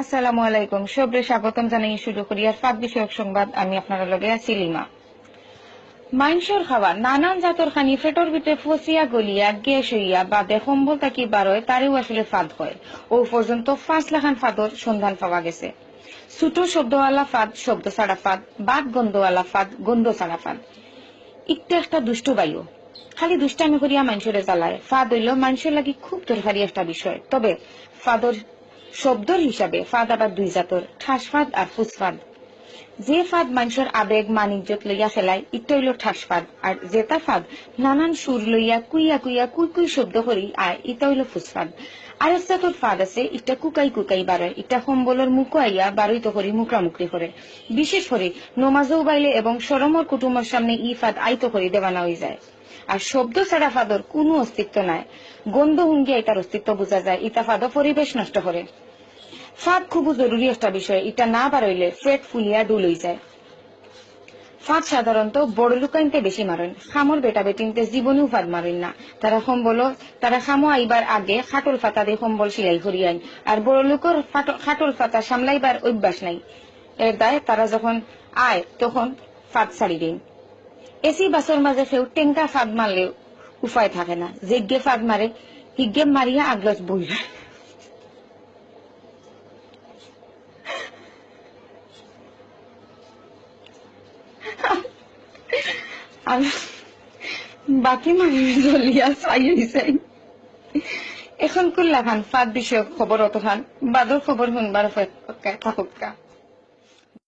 আসসালামু আলাইকুম। সবরে স্বাগতম জানাই শুরু করি আর ফাঁক বিষয়ক সংবাদ। আমি আপনারা লগে আছি লিমা। মাইনসর খাওয়া নানান জাতর খানি ফেটর ভিতরে ফসিয়া গলিয়া গ্যাস হইয়া বা দেখম্বল তাকি বারোয় তারেও আসলে ফাঁদ হয়। ও পর্যন্ত পাঁচ লাখান ফাঁদর সন্ধান পাওয়া গেছে। ছোট শব্দওয়ালা ফাঁদ, শব্দ ছাড়া ফাঁদ, বাদ গন্ধওয়ালা ফাঁদ, গন্ধ ছাড়া ফাঁদ। একটু একটা দুষ্ট বায়ু। খালি দুষ্টামি করিয়া মানুষের জ্বালায়। ফাঁদ হইল মানুষের লাগি খুব দরকারি একটা বিষয়। তবে ফাদর শব্দর হিসাবে ফাঁদ আবার দুই জাতর, ঠাস ফাঁদ আর ফুস ফাঁদ। যে ফাঁদ মানুষের আবেগ মানিজ্যত লইয়া খেলায় ইটা হইল ঠাস ফাঁদ। আর যেটা ফাঁদ, নানান সুর লইয়া কুইয়া কুইয়া কুই কুই শব্দ করি আয় ইটা হইল ফুসফাদ আর জাতর ফাঁদ আছে ইটা কুকাই কুকাই বাড়ায় ইটা সম্বলের মুখো আইয়া বারইত করি মুকরামুকরি করে। বিশেষ করে নমাজও বাইলে এবং সরমর কুটুমের সামনে ই ফাঁদ আইত করি দেওয়ানা হয়ে যায়। আর শব্দ ছাড়া ফাদর কোনো অস্তিত্ব নাই। গন্ধ হুঙ্গিয়া এটার অস্তিত্ব বোঝা যায়, ইটা ফাদ পরিবেশ নষ্ট করে। ফাঁদ খুব জরুরি একটা বিষয় এটা না বাড়ইলে ফ্রেট ফুলিয়া ডুল হয়ে যায়। ফাঁদ সাধারণত বড় লুকাইনতে বেশি মারেন। খামর বেটা বেটিনতে জীবনেও ফাঁদ মারেন না। তারা সম্বল, তারা খামো আইবার আগে খাটল ফাতা দিয়ে সম্বল সিলাই করিয়ান আর বড় লোকের খাটল ফাতা সামলাইবার অভ্যাস নাই। এর দায় তারা যখন আয়, তখন ফাঁদ ছাড়ি দেন। এসি বাসের মাঝে কেউ টেঙ্কা ফাঁদ মারলে উপায় থাকে না। যেগে ফাঁদ মারে হিগে মারিয়া আগলস আর বাকি মানুষ জ্বলিয়া চাই যাই এখন কুল্লা খান, ফাঁদ বিষয়ক খবর অত খান বাদর খবর শুনবার থাকুক কা।